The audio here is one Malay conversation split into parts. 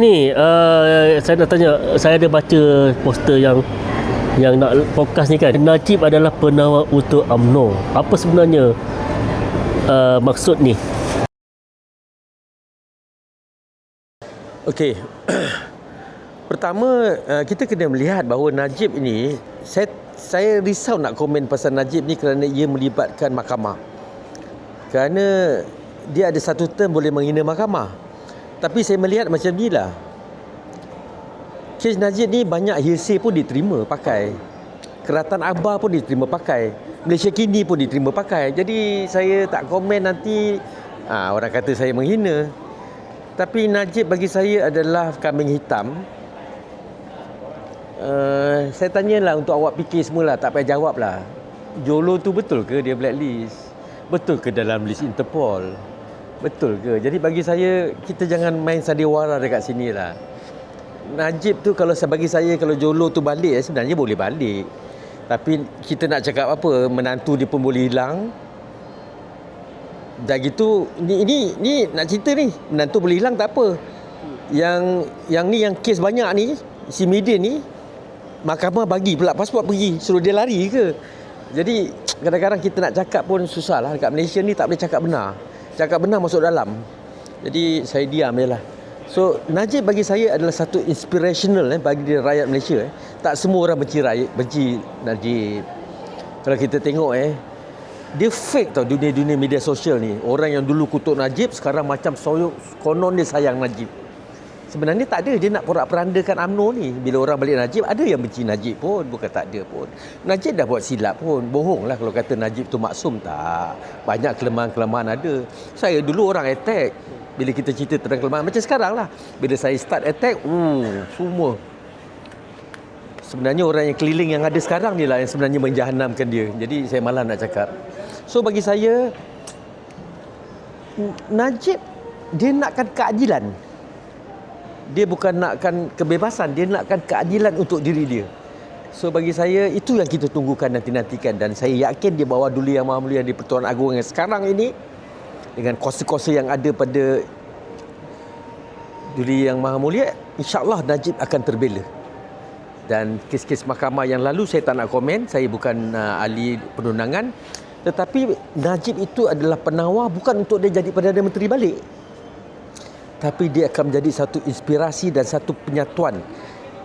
Ni uh, saya nak tanya, saya ada baca poster yang yang nak fokus ni kan. Najib adalah penawar untuk UMNO. Apa sebenarnya uh, maksud ni? Okey. Pertama, uh, kita kena melihat bahawa Najib ini saya saya risau nak komen pasal Najib ni kerana ia melibatkan mahkamah. Kerana dia ada satu term boleh menghina mahkamah. Tapi saya melihat macam ni lah. Kes Najib ni banyak hearsay pun diterima pakai. Keratan Abah pun diterima pakai. Malaysia Kini pun diterima pakai. Jadi saya tak komen nanti ah, orang kata saya menghina. Tapi Najib bagi saya adalah kambing hitam. Uh, saya tanyalah untuk awak fikir semualah, tak payah jawab lah. Jolo tu betul ke dia blacklist? Betul ke dalam list Interpol? Betul ke? Jadi bagi saya, kita jangan main sandiwara dekat sini lah. Najib tu kalau bagi saya, kalau Jolo tu balik, eh, sebenarnya boleh balik. Tapi kita nak cakap apa, menantu dia pun boleh hilang. Dah gitu, ni, ini, ni nak cerita ni, menantu boleh hilang tak apa. Yang yang ni, yang kes banyak ni, si Midin ni, mahkamah bagi pula pasport pergi, suruh dia lari ke? Jadi kadang-kadang kita nak cakap pun susah lah. Dekat Malaysia ni tak boleh cakap benar. Cakap benar masuk dalam. Jadi saya diam je lah. So Najib bagi saya adalah satu inspirational eh, bagi rakyat Malaysia. Eh. Tak semua orang benci rakyat, benci Najib. Kalau kita tengok eh, dia fake tau dunia-dunia media sosial ni. Orang yang dulu kutuk Najib sekarang macam soyok konon dia sayang Najib. Sebenarnya tak ada dia nak porak-perandakan UMNO ni. Bila orang balik Najib ada yang benci Najib pun, bukan tak ada pun. Najib dah buat silap pun. Bohong lah kalau kata Najib tu maksum tak. Banyak kelemahan-kelemahan ada. Saya dulu orang attack. Bila kita cerita tentang kelemahan macam sekarang lah. Bila saya start attack, uh, semua sebenarnya orang yang keliling yang ada sekarang ni lah yang sebenarnya menjahanamkan dia. Jadi saya malah nak cakap. So bagi saya Najib dia nakkan keadilan. Dia bukan nakkan kebebasan, dia nakkan keadilan untuk diri dia. So bagi saya itu yang kita tunggukan nanti-nantikan dan saya yakin dia bawa dulu yang Maha Mulia di Pertuan Agong yang sekarang ini dengan kuasa-kuasa yang ada pada Duli Yang Maha Mulia, insyaAllah Najib akan terbela. Dan kes-kes mahkamah yang lalu saya tak nak komen, saya bukan uh, ahli perundangan. Tetapi Najib itu adalah penawar bukan untuk dia jadi Perdana Menteri balik. Tapi dia akan menjadi satu inspirasi dan satu penyatuan.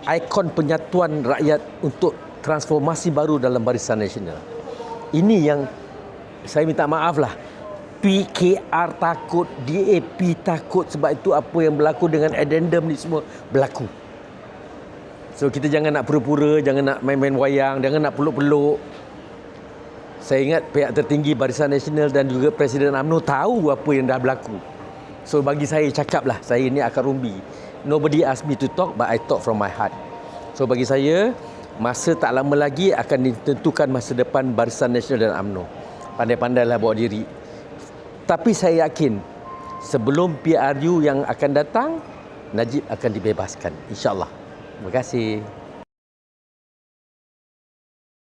Ikon penyatuan rakyat untuk transformasi baru dalam Barisan Nasional. Ini yang saya minta maaf lah. PKR takut, DAP takut sebab itu apa yang berlaku dengan addendum ni semua berlaku. So kita jangan nak pura-pura, jangan nak main-main wayang, jangan nak peluk-peluk. Saya ingat pihak tertinggi Barisan Nasional dan juga Presiden UMNO tahu apa yang dah berlaku. So bagi saya cakaplah, saya ni akar rumbi. Nobody ask me to talk but I talk from my heart. So bagi saya, masa tak lama lagi akan ditentukan masa depan Barisan Nasional dan UMNO. Pandai-pandailah bawa diri. Tapi saya yakin sebelum PRU yang akan datang, Najib akan dibebaskan. InsyaAllah. Terima kasih.